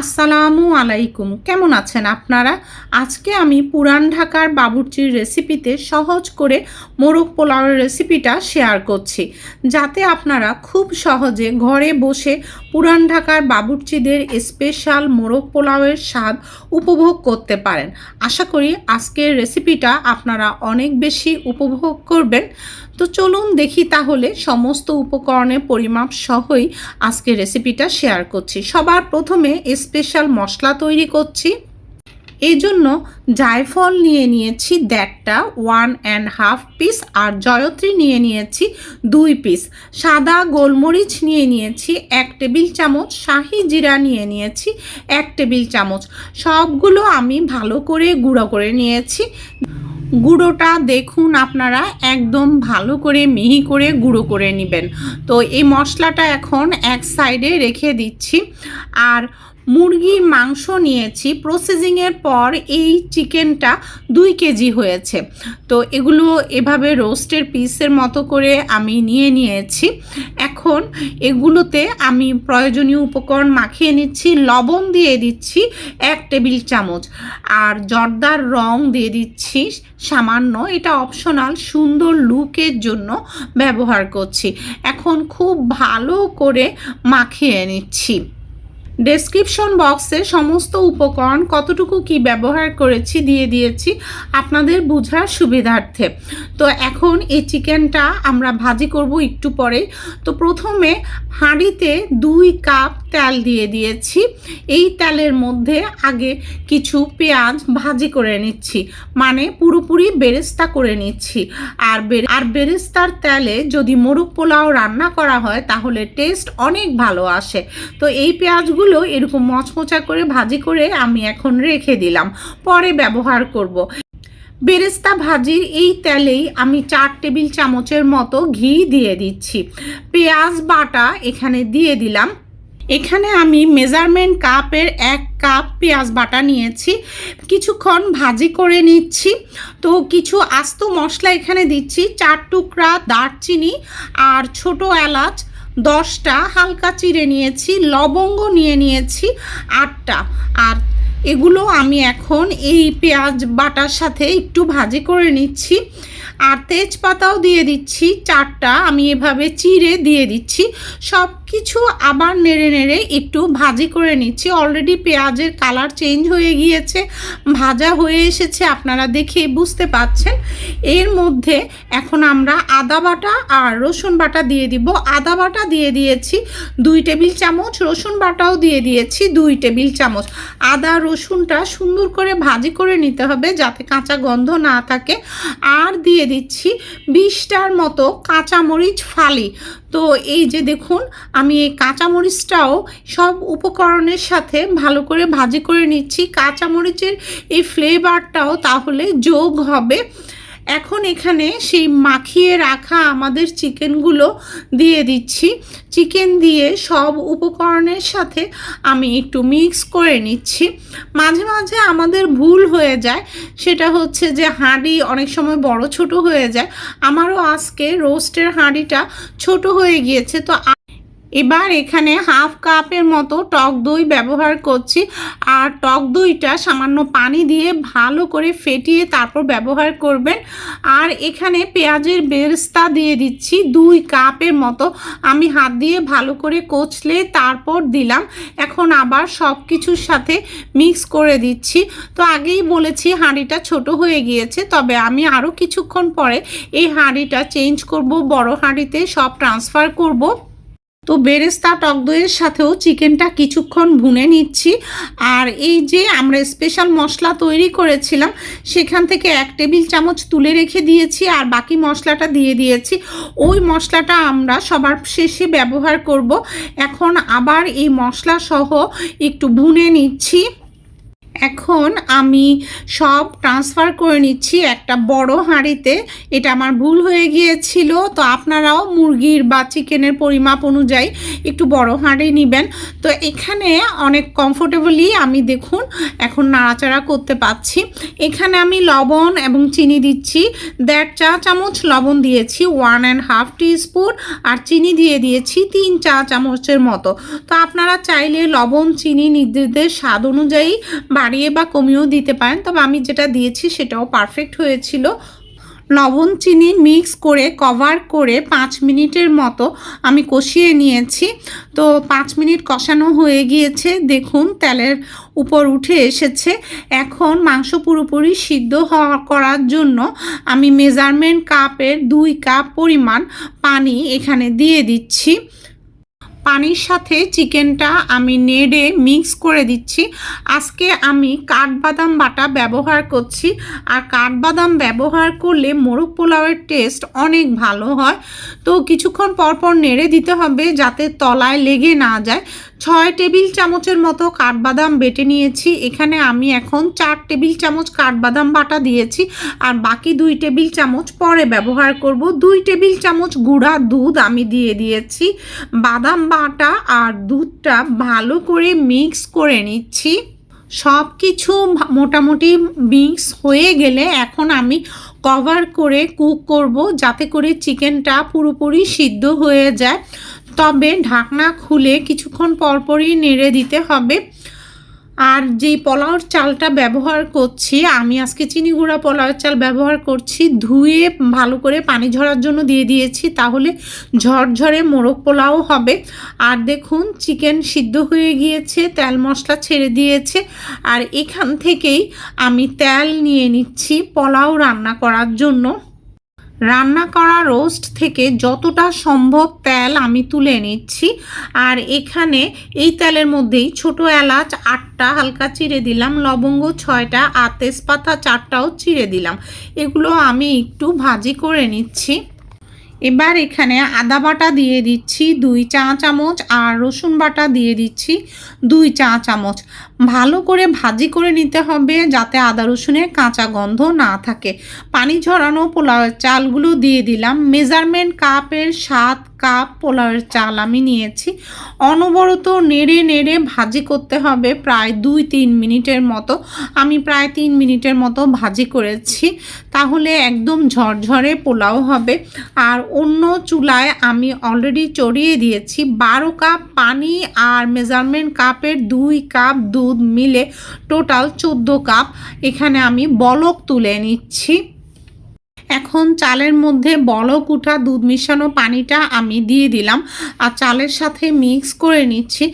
আসসালামু আলাইকুম। কেমন আছেন আপনারা? আজকে আমি পুরান ঢাকার বাবুর্চির রেসিপিতে সহজ করে মোরগ পোলাওয়ের রেসিপিটা শেয়ার করছি। যাতে আপনারা খুব সহজে ঘরে বসে পুরান ঢাকার বাবুর্চিদের স্পেশাল মোরগ পোলাওয়ের স্বাদ উপভোগ করতে পারেন। আশা করি আজকের রেসিপিটা আপনারা অনেক বেশি উপভোগ করবেন। তো চলুন দেখি তাহলে সমস্ত উপকরণের পরিমাপ সহই আজকে রেসিপিটা শেয়ার করছি। সবার প্রথমে স্পেশাল মশলা তৈরি করছি। এই জন্য জায়ফল নিয়ে নিয়েছি দেড়টা ওয়ান অ্যান্ড হাফ পিস আর জয়ত্রী নিয়ে নিয়েছি দুই পিস সাদা গোলমরিচ নিয়ে নিয়েছি এক টেবিল চামচ, শাহি জিরা নিয়ে নিয়েছি এক টেবিল চামচ। সবগুলো আমি ভালো করে গুঁড়ো করে নিয়েছি। গুঁড়োটা দেখুন আপনারা, একদম ভালো করে মিহি করে গুঁড়ো করে নেবেন। তো এই মশলাটা এখন এক সাইডে রেখে দিচ্ছি। আর মুরগির মাংস নিয়েছি। প্রসেসিংয়ের পর এই চিকেনটা দুই কেজি হয়েছে। তো এগুলো এভাবে রোস্টের পিসের মতো করে আমি নিয়ে নিয়েছি। এখন এগুলোতে আমি প্রয়োজনীয় উপকরণ মাখিয়ে নিচ্ছি, লবণ দিয়ে দিচ্ছি এক টেবিল চামচ। আর জর্দার রং দিয়ে দিচ্ছি সামান্য, এটা অপশনাল সুন্দর লুকের জন্য ব্যবহার করছি। এখন খুব ভালো করে মাখিয়ে নিচ্ছি। ডেসক্রিপশন বক্সে সমস্ত উপকরণ কতটুকু কি ব্যবহার করেছি দিয়ে দিয়েছি আপনাদের বোঝার সুবিধার্থে। তো এখন এই চিকেনটা আমরা ভাজি করব একটু পরে তো প্রথমে হাঁড়িতে দুই কাপ তেল দিয়ে দিয়েছি। এই তেলের মধ্যে আগে কিছু পেঁয়াজ ভাজি করে নিচ্ছি। মানে পুরোপুরি বেরেস্তা করে নিচ্ছি। আর আর বেরেস্তার তেলে যদি মোরগ পোলাও রান্না করা হয় তাহলে টেস্ট অনেক ভালো আসে। তো এই পেঁয়াজগুলো এরকম মচমচা করে ভাজি করে আমি এখন রেখে দিলাম। পরে ব্যবহার করব। বেরেস্তা ভাজির এই তেলেই আমি চার টেবিল চামচের মতো ঘি দিয়ে দিচ্ছি। পেঁয়াজ বাটা এখানে দিয়ে দিলাম। এখানে আমি মেজারমেন্ট কাপের এক কাপ পেঁয়াজ বাটা নিয়েছি। কিছুক্ষণ ভাজি করে নিচ্ছি। তো কিছু আস্ত মশলা এখানে দিচ্ছি। চার টুকরা দারচিনি আর ছোট এলাচ দশটা, হালকা চিড়ে নিয়েছি, লবঙ্গ নিয়ে নিয়েছি আটটা। আর এগুলো আমি এখন এই পেঁয়াজ বাটার সাথে একটু ভাজি করে নিচ্ছি। আর তেজপাতাও দিয়ে দিচ্ছি চারটা, আমি এভাবে চিড়ে দিয়ে দিচ্ছি। সব কিছু আবার নেড়ে নেড়ে একটু ভাজি করে নিচ্ছি। অলরেডি পেঁয়াজের কালার চেঞ্জ হয়ে গিয়েছে, ভাজা হয়ে এসেছে, আপনারা দেখে বুঝতে পাচ্ছেন। এর মধ্যে এখন আমরা আদা বাটা আর রসুন বাটা দিয়ে দিব। আদা বাটা দিয়ে দিয়েছি দুই টেবিল চামচ, রসুন বাটাও দিয়ে দিয়েছি দুই টেবিল চামচ। আদা, রসুনটা সুন্দর করে ভাজি করে নিতে হবে যাতে কাঁচা গন্ধ না থাকে। আর দিয়ে দিচ্ছি বিশটার মতো কাঁচামরিচ ফালি। তো এই যে দেখুন, আমি এই কাঁচামরিচটাও সব উপকরণের সাথে ভালো করে ভাজি করে নিচ্ছি। কাঁচামরিচের এই ফ্লেভারটাও তাহলে যোগ হবে। এখন এখানে সেই মাখিয়ে রাখা আমাদের চিকেনগুলো দিয়ে দিচ্ছি। চিকেন দিয়ে সব উপকরণের সাথে আমি একটু মিক্স করে নিচ্ছি। মাঝে মাঝে আমাদের ভুল হয়ে যায়, সেটা হচ্ছে যে হাঁড়ি অনেক সময় বড় ছোট হয়ে যায়। আমারও আজকে রোস্টের হাঁড়িটা ছোট হয়ে গিয়েছে, তো এবার এখানে হাফ কাপের মতো টক দই ব্যবহার করছি। আর টক দইটা সামান্য পানি দিয়ে ভালো করে ফেটিয়ে তারপর ব্যবহার করবেন। আর এখানে পেঁয়াজের বেরেস্তা দিয়ে দিচ্ছি দুই কাপের মতো। আমি হাত দিয়ে ভালো করে কচলে তারপর দিলাম। এখন আবার সব কিছুর সাথে মিক্স করে দিচ্ছি। তো আগেই বলেছি হাঁড়িটা ছোট হয়ে গিয়েছে, তবে আমি আরও কিছুক্ষণ পরে এই হাঁড়িটা চেঞ্জ করব, বড় হাঁড়িতে সব ট্রান্সফার করব। তো বেরেস্তা টক দইয়ের সাথেও চিকেনটা কিছুক্ষণ ভুনে নিচ্ছি। আর এই যে আমরা স্পেশাল মশলা তৈরি করেছিলাম, সেখান থেকে এক টেবিল চামচ তুলে রেখে দিয়েছি আর বাকি মশলাটা দিয়ে দিয়েছি। ওই মশলাটা আমরা সবার শেষে ব্যবহার করব। এখন আবার এই মশলা সহ একটু ভুনে নিচ্ছি। এখন আমি সব ট্রান্সফার করে নিচ্ছি একটা বড় হাঁড়িতে। এটা আমার ভুল হয়ে গিয়েছিল, তো আপনারাও মুরগির বা চিকেনের পরিমাপ অনুযায়ী একটু বড় হাঁড়ি নেবেন। তো এখানে অনেক কমফোর্টেবলি আমি দেখুন এখন নাড়াচাড়া করতে পাচ্ছি। এখানে আমি লবণ এবং চিনি দিচ্ছি, দেড় চা চামচ লবণ দিয়েছি ওয়ান অ্যান্ড হাফ স্পুন আর চিনি দিয়ে দিয়েছি তিন চা চামচের মতো। তো আপনারা চাইলে লবণ, চিনি নিজেদের স্বাদ অনুযায়ী বাড়িয়ে বা কমিয়েও দিতে পারেন, তবে আমি যেটা দিয়েছি সেটাও পারফেক্ট হয়েছিল। লবণ চিনি মিক্স করে কভার করে পাঁচ মিনিটের মতো আমি কষিয়ে নিয়েছি। তো পাঁচ মিনিট কষানো হয়ে গিয়েছে, দেখুন তেলের উপর উঠে এসেছে। এখন মাংস পুরোপুরি সিদ্ধ হওয়া করার জন্য আমি মেজারমেন্ট কাপের দুই কাপ পরিমাণ পানি এখানে দিয়ে দিচ্ছি। পানির সাথে চিকেনটা আমি নেড়ে মিক্স করে দিচ্ছি। আজকে আমি কাঠবাদাম বাটা ব্যবহার করছি। আর কাঠবাদাম ব্যবহার করলে মোরগ পোলাওয়ের টেস্ট অনেক ভালো হয়। তো কিছুক্ষণ পর পর নেড়ে দিতে হবে যাতে তলায় লেগে না যায়। ছয় টেবিল চামচের মতো কাঠবাদাম বেটে নিয়েছি। এখানে আমি এখন চার টেবিল চামচ কাঠবাদাম বাটা দিয়েছি। আর বাকি দুই টেবিল চামচ পরে ব্যবহার করব। দুই টেবিল চামচ গুঁড়া দুধ আমি দিয়ে দিয়েছি। বাদাম বাটা আর দুধটা ভালো করে মিক্স করে নিচ্ছি। সব কিছু মোটামুটি মিক্স হয়ে গেলে এখন আমি কভার করে কুক করব যাতে করে চিকেনটা পুরোপুরি সিদ্ধ হয়ে যায়। তবে ঢাকনা খুলে কিছুক্ষণ পরপরই নেড়ে দিতে হবে। আর যেই পোলাওর চালটা ব্যবহার করছি, আমি আজকে চিনি গুঁড়া পোলাওর চাল ব্যবহার করছি, ধুয়ে ভালো করে পানি ঝরার জন্য দিয়ে দিয়েছি, তাহলে ঝরঝরে মোরগ পোলাও হবে। আর দেখুন, চিকেন সিদ্ধ হয়ে গিয়েছে, তেল মশলা ছেড়ে দিয়েছে, আর এখান থেকেই আমি তেল নিয়ে নিচ্ছি পোলাও রান্না করার জন্য। রান্না করা রোস্ট থেকে যতটা সম্ভব তেল আমি তুলে নিচ্ছি। আর এখানে এই তেলের মধ্যেই ছোট এলাচ আটটা হালকা চিড়ে দিলাম, লবঙ্গ ছয়টা, আর তেজপাতা চারটাও চিড়ে দিলাম। এগুলো আমি একটু ভাজি করে নিচ্ছি। এবার এখানে আদা বাটা দিয়ে দিচ্ছি দুই চা চামচ, আর রসুন বাটা দিয়ে দিচ্ছি দুই চা চামচ। ভালো করে ভাজি করে নিতে হবে যাতে আদা রসুনের কাঁচা গন্ধ না থাকে। পানি ঝরানো পোলাওয়ের চালগুলো দিয়ে দিলাম। মেজারমেন্ট কাপের সাত কাপ পোলাওয়ের চাল আমি নিয়েছি। অনবরত নেড়ে নেড়ে ভাজি করতে হবে প্রায় দুই তিন মিনিটের মতো। আমি প্রায় তিন মিনিটের মতো ভাজি করেছি। তাহলে একদম ঝরঝরে পোলাও হবে। আর অন্য চুলায় আমি অলরেডি চড়িয়ে দিয়েছি। বারো কাপ পানি আর মেজারমেন্ট কাপের দুই কাপ দুধ মিলে টোটাল চোদ্দ কাপ। এখানে আমি বলক তুলে নিচ্ছি। এখন চালের মধ্যে বলক, উঠা, দুধ মিশানো পানিটা আমি দিয়ে দিলাম আর চালের সাথে মিক্স করে নিচ্ছি।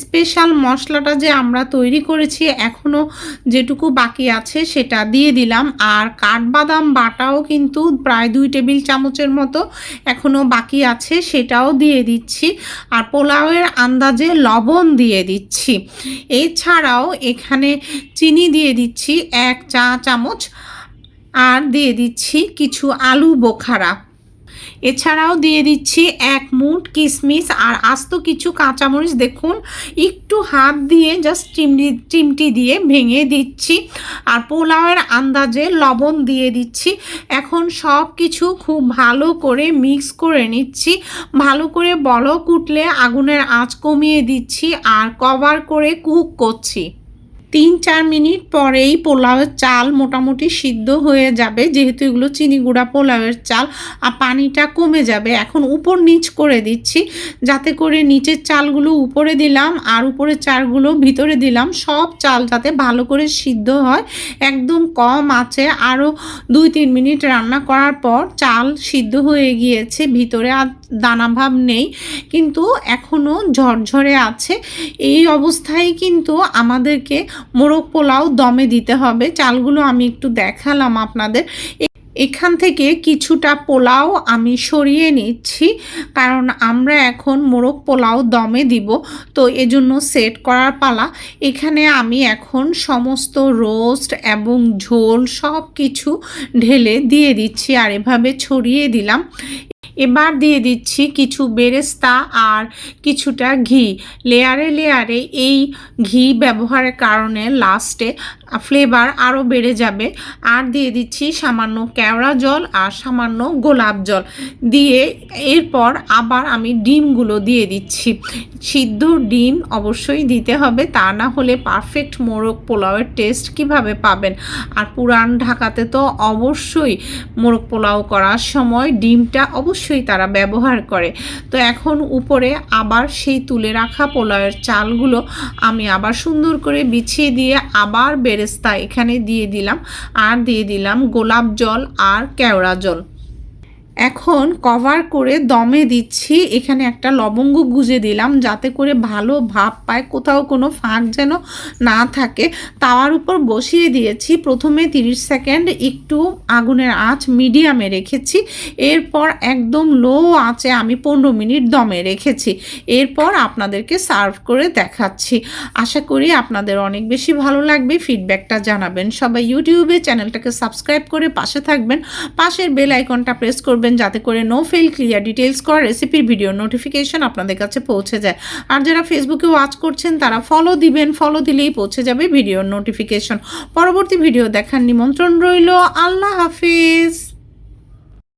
স্পেশাল মশলাটা যে আমরা তৈরি করেছি এখনও যেটুকু বাকি আছে সেটা দিয়ে দিলাম। আর কাঠবাদাম বাটাও কিন্তু প্রায় দুই টেবিল চামচের মতো এখনও বাকি আছে, সেটাও দিয়ে দিচ্ছি। আর পোলাওয়ের আন্দাজে লবণ দিয়ে দিচ্ছি। এছাড়াও এখানে চিনি দিয়ে দিচ্ছি এক চা চামচ। আর দিয়ে দিচ্ছি কিছু আলু বোখারা। এছাড়াও দিয়ে দিচ্ছি এক মুঠ কিশমিশ আর আস্ত কিছু কাঁচামরিচ। দেখুন, একটু হাত দিয়ে জাস্ট চিমটি চিমটি দিয়ে ভেঙে দিচ্ছি। আর পোলাওয়ের আন্দাজে লবণ দিয়ে দিচ্ছি। এখন সব কিছু খুব ভালো করে মিক্স করে নিচ্ছি। ভালো করে বলক উঠলে আগুনের আঁচ কমিয়ে দিচ্ছি আর কভার করে কুক করছি। তিন চার মিনিট পরেই পোলাওয়ের চাল মোটামুটি সিদ্ধ হয়ে যাবে। যেহেতু এগুলো চিনি গুঁড়া পোলাওয়ের চাল, আর পানিটা কমে যাবে। এখন উপর নিচ করে দিচ্ছি। যাতে করে নিচের চালগুলো উপরে দিলাম, আর উপরের চালগুলো ভিতরে দিলাম। সব চাল যাতে ভালো করে সিদ্ধ হয়, একদম কম আছে। আরও দুই তিন মিনিট রান্না করার পর চাল সিদ্ধ হয়ে গিয়েছে। ভিতরে আর দানাভাব নেই, কিন্তু এখনও ঝরঝরে আছে। এই অবস্থায় কিন্তু আমাদেরকে মোরগ পোলাও দমে দিতে হবে। চালগুলো আমি একটু দেখালাম আপনাদের। এখান থেকে কিছুটা পোলাও আমি সরিয়ে নিচ্ছি, কারণ আমরা এখন মোরগ পোলাও দমে দিব। তো এজন্য সেট করার পালা। এখানে আমি এখন সমস্ত রোস্ট এবং ঝোল সব কিছু ঢেলে দিয়ে দিচ্ছি আর এভাবে ছড়িয়ে দিলাম। এবার দিয়ে দিচ্ছি কিছু বেরেস্তা আর কিছুটা ঘি। লেয়ারে লেয়ারে এই ঘি ব্যবহারের কারণে লাস্টে ফ্লেভার আরও বেড়ে যাবে। আর দিয়ে দিচ্ছি সামান্য কেওড়া জল আর সামান্য গোলাপ জল। দিয়ে এরপর আবার আমি ডিমগুলো দিয়ে দিচ্ছি। সিদ্ধ ডিম অবশ্যই দিতে হবে, তা না হলে পারফেক্ট মোরগ পোলাওয়ের টেস্ট কীভাবে পাবেন? আর পুরান ঢাকাতে তো অবশ্যই মোরগ পোলাও করার সময় ডিমটা অবশ্যই তারা ব্যবহার করে। তো এখন উপরে আবার সেই তুলে রাখা পোলাওয়ের চালগুলো আমি আবার সুন্দর করে বিছিয়ে দিয়ে আবার বেরেস্তা এখানে দিয়ে দিলাম। আর দিয়ে দিলাম গোলাপ জল আর কেওড়া জল। এখন কভার করে দমে দিচ্ছি। এখানে একটা লবঙ্গ গুজে দিলাম যাতে করে ভালো ভাব পায়, কোথাও কোনো ফাঁক যেন না থাকে। তাওয়ার উপর বসিয়ে দিয়েছি। প্রথমে 30 সেকেন্ড একটু আগুনের আঁচ মিডিয়ামে রেখেছি। এরপর একদম লো আঁচে আমি পনেরো মিনিট দমে রেখেছি। এরপর আপনাদেরকে সার্ভ করে দেখাচ্ছি। আশা করি আপনাদের অনেক বেশি ভালো লাগবে। ফিডব্যাকটা জানাবেন। সবাই ইউটিউবে চ্যানেলটাকে সাবস্ক্রাইব করে পাশে থাকবেন। পাশের বেল আইকনটা প্রেস করবেন যাতে করে নো ফেল ক্লিয়ার ডিটেলস করা রেসিপির ভিডিও নোটিফিকেশন আপনাদের কাছে পৌঁছে যায়। আর যারা ফেসবুকে ওয়াচ করছেন, তারা ফলো দিবেন ফলো দিলেই পৌঁছে যাবে ভিডিও নোটিফিকেশন পরবর্তী ভিডিও দেখার নিমন্ত্রণ রইল। আল্লাহ হাফিজ।